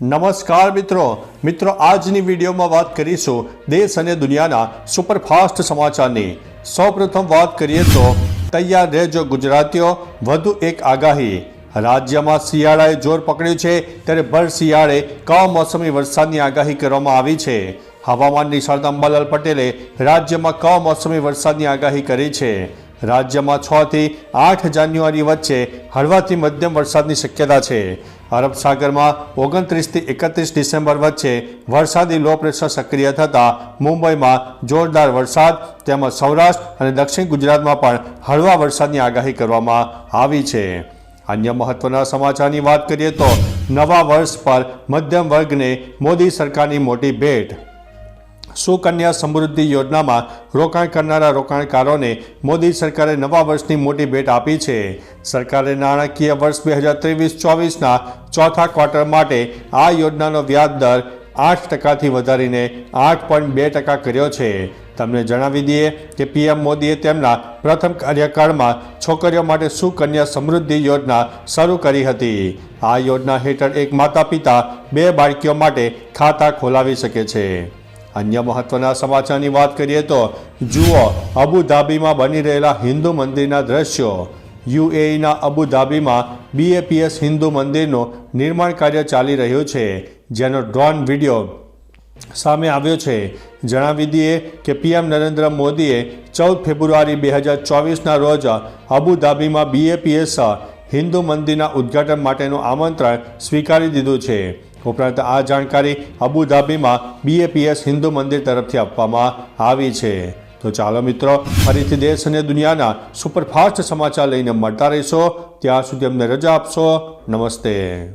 નમસ્કાર મિત્રો. મિત્રો, આજની વિડીયોમાં વાત કરીશું દેશ અને દુનિયાના સુપરફાસ્ટ સમાચારની. સૌપ્રથમ વાત કરીએ તો તૈયાર રહેજો ગુજરાતીઓ, વધુ એક આગાહી. રાજ્યમાં શિયાળાએ જોર પકડ્યું છે, ત્યારે ભર શિયાળે કમોસમી વરસાદની આગાહી કરવામાં આવી છે. હવામાન નિષ્ણાત અંબાલાલ પટેલે રાજ્યમાં કમોસમી વરસાદની આગાહી કરી છે. રાજ્યમાં છ થી આઠ જાન્યુઆરી વચ્ચે હળવાથી મધ્યમ વરસાદની શક્યતા છે. અરબ સાગરમાં ઓગણત્રીસથી એકત્રીસ ડિસેમ્બર વચ્ચે વરસાદી લો પ્રેશર સક્રિય થતાં મુંબઈમાં જોરદાર વરસાદ તેમજ સૌરાષ્ટ્ર અને દક્ષિણ ગુજરાતમાં પણ હળવા વરસાદની આગાહી કરવામાં આવી છે. અન્ય મહત્વના સમાચારની વાત કરીએ તો નવા વર્ષ પર મધ્યમ વર્ગને મોદી સરકારની મોટી ભેટ સુકન્યા સમૃદ્ધિ યોજનામાં રોકાણ કરનારા રોકાણકારોને મોદી સરકારે નવા વર્ષની મોટી ભેટ આપી છે. સરકારે નાણાકીય વર્ષ બે હજાર ત્રેવીસ ચોવીસના ચોથા ક્વાર્ટર માટે આ યોજનાનો વ્યાજ દર આઠ ટકાથી વધારીને આઠ પોઈન્ટ બે ટકા કર્યો છે. તમને જણાવી દઈએ કે પીએમ મોદીએ તેમના પ્રથમ કાર્યકાળમાં છોકરીઓ માટે સુકન્યા સમૃદ્ધિ યોજના શરૂ કરી હતી. આ યોજના હેઠળ એક માતા પિતા બે બાળકીઓ માટે ખાતા ખોલાવી શકે છે. અન્ય મહત્વના સમાચારની વાત કરીએ તો જુઓ, અબુધાબીમાં બની રહેલા હિન્દુ મંદિરના દ્રશ્યો. યુએઈના અબુધાબીમાં બીએપીએસ હિન્દુ મંદિરનું નિર્માણ કાર્ય ચાલી રહ્યું છે, જેનો ડ્રોન વીડિયો સામે આવ્યો છે. જણાવી દઈએ કે પીએમ નરેન્દ્ર મોદીએ ચૌદ ફેબ્રુઆરી બે હજાર ચોવીસના રોજ અબુધાબીમાં બીએપીએસ હિન્દુ મંદિરના ઉદ્ઘાટન માટેનું આમંત્રણ સ્વીકારી દીધું છે. ઉપરાંત આ જાણકારી અબુધાબીમાં બીએપીએસ હિન્દુ મંદિર તરફથી આપવામાં આવી છે. તો ચાલો મિત્રો, ફરીથી દેશ અને દુનિયાના સુપરફાસ્ટ સમાચાર લઈને મળતા રહીશો. ત્યાં સુધી અમને રજા આપશો. નમસ્તે.